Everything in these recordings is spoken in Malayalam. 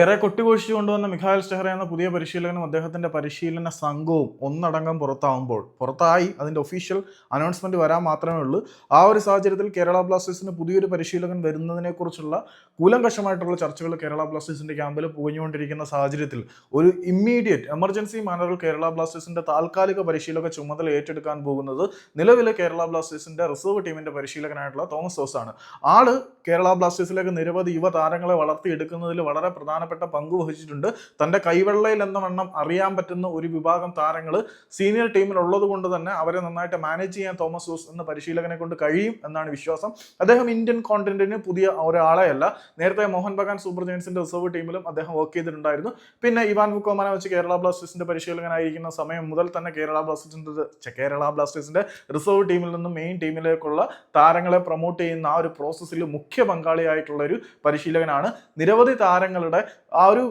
ഏറെ കൊട്ടിഘോഷിച്ചു കൊണ്ടുവന്ന മിഖായൽ സ്റ്റെഹ്റ എന്ന പുതിയ പരിശീലകനും അദ്ദേഹത്തിന്റെ പരിശീലന സംഘവും ഒന്നടങ്കം പുറത്താവുമ്പോൾ പുറത്തായി അതിന്റെ ഒഫീഷ്യൽ അനൗൺസ്മെന്റ് വരാൻ മാത്രമേ ഉള്ളൂ. ആ ഒരു സാഹചര്യത്തിൽ കേരള ബ്ലാസ്റ്റേഴ്സിന് പുതിയൊരു പരിശീലകൻ വരുന്നതിനെ കുറിച്ചുള്ള കൂലങ്കഷമായിട്ടുള്ള ചർച്ചകൾ കേരള ബ്ലാസ്റ്റേഴ്സിന്റെ ക്യാമ്പിൽ പുകഞ്ഞുകൊണ്ടിരിക്കുന്ന സാഹചര്യത്തിൽ ഒരു ഇമ്മീഡിയറ്റ് എമർജൻസി മാനറിൽ കേരള ബ്ലാസ്റ്റേഴ്സിന്റെ താൽക്കാലിക പരിശീലക ചുമതല ഏറ്റെടുക്കാൻ പോകുന്നത് നിലവിലെ കേരള ബ്ലാസ്റ്റേഴ്സിന്റെ റിസർവ് ടീമിന്റെ പരിശീലകനായിട്ടുള്ള തോമസ് ജോസ് ആണ് ആൾ കേരള ബ്ലാസ്റ്റേഴ്സിലേക്ക് നിരവധി യുവതാരങ്ങളെ വളർത്തിയെടുക്കുന്നതിൽ വളരെ പ്രധാനപ്പെട്ട പങ്ക് വഹിച്ചിട്ടുണ്ട്. തന്റെ കൈവെള്ളയിൽ എന്ന വണ്ണം അറിയാൻ പറ്റുന്ന ഒരു വിഭാഗം താരങ്ങൾ സീനിയർ ടീമിൽ ഉള്ളത് കൊണ്ട് തന്നെ അവരെ നന്നായിട്ട് മാനേജ് ചെയ്യാൻ തോമസ് ജോസ് എന്ന പരിശീലകനെ കൊണ്ട് കഴിയും എന്നാണ് വിശ്വാസം. അദ്ദേഹം ഇന്ത്യൻ കോണ്ടിനെന്റിന് പുതിയ ഒരാളെ അല്ല നേരത്തെ മോഹൻ ബഗാൻ സൂപ്പർ ജയൻസിന്റെ റിസർവ് ടീമിലും അദ്ദേഹം വർക്ക് ചെയ്തിട്ടുണ്ടായിരുന്നു. പിന്നെ ഇവാൻ ബുക്കോമാന വെച്ച് കേരള ബ്ലാസ്റ്റേഴ്സിന്റെ പരിശീലകനായിരിക്കുന്ന സമയം മുതൽ തന്നെ കേരള ബ്ലാസ്റ്റേഴ്സിന്റെ കേരള ബ്ലാസ്റ്റേഴ്സിന്റെ റിസർവ് ടീമിൽ നിന്നും മെയിൻ ടീമിലേക്കുള്ള താരങ്ങളെ പ്രൊമോട്ട് ചെയ്യുന്ന ആ ഒരു പ്രോസസ്സിൽ മുഖ്യ പങ്കാളിയായിട്ടുള്ള ഒരു പരിശീലകനാണ്. നിരവധി താരങ്ങളുടെ ആ ഒരു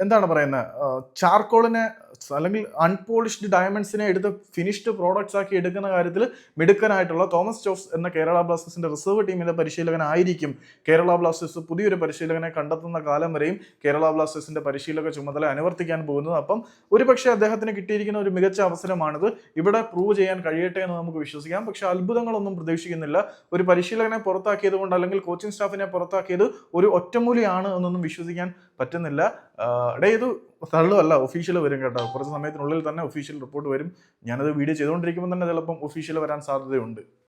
എന്താണ് പറയുന്നത് ചാർക്കോളിനെ അല്ലെങ്കിൽ അൺപോളിഷ്ഡ് ഡയമണ്ട്സിനെ എടുത്ത് ഫിനിഷ്ഡ് പ്രോഡക്ട്സ് ആക്കി എടുക്കുന്ന കാര്യത്തിൽ മിടുക്കനായിട്ടുള്ള തോമസ് ജോസ് എന്ന കേരള ബ്ലാസ്റ്റേഴ്സിന്റെ റിസർവ് ടീമിലെ പരിശീലകനായിരിക്കും. കേരള ബ്ലാസ്റ്റേഴ്സ് പുതിയൊരു പരിശീലകനെ കണ്ടെത്തുന്ന കാലം വരെയും കേരള ബ്ലാസ്റ്റേഴ്സിന്റെ പരിശീലക ചുമതല അനുവർത്തിക്കാൻ പോകുന്നത്. അപ്പം ഒരുപക്ഷെ അദ്ദേഹത്തിന് കിട്ടിയിരിക്കുന്ന ഒരു മികച്ച അവസരമാണിത്. ഇവിടെ പ്രൂവ് ചെയ്യാൻ കഴിയട്ടെ എന്ന് നമുക്ക് വിശ്വസിക്കാം. പക്ഷെ അത്ഭുതങ്ങളൊന്നും പ്രതീക്ഷിക്കുന്നില്ല. ഒരു പരിശീലകനെ പുറത്താക്കിയത് കൊണ്ട് അല്ലെങ്കിൽ കോച്ചിങ് സ്റ്റാഫിനെ പുറത്താക്കിയത് ഒരു ഒറ്റമൂലിയാണ് എന്നൊന്നും വിശ്വസിക്കാൻ പറ്റുന്നില്ല. ഇടേ ഇത് തള്ളുമല്ല ഒഫീഷ്യൽ വരും കേട്ടോ. കുറച്ച് സമയത്തിനുള്ളിൽ തന്നെ ഒഫീഷ്യൽ റിപ്പോർട്ട് വരും. ഞാനത് വീഡിയോ ചെയ്തുകൊണ്ടിരിക്കുമ്പോൾ തന്നെ ചിലപ്പം ഒഫീഷ്യൽ വരാൻ സാധ്യതയുണ്ട്.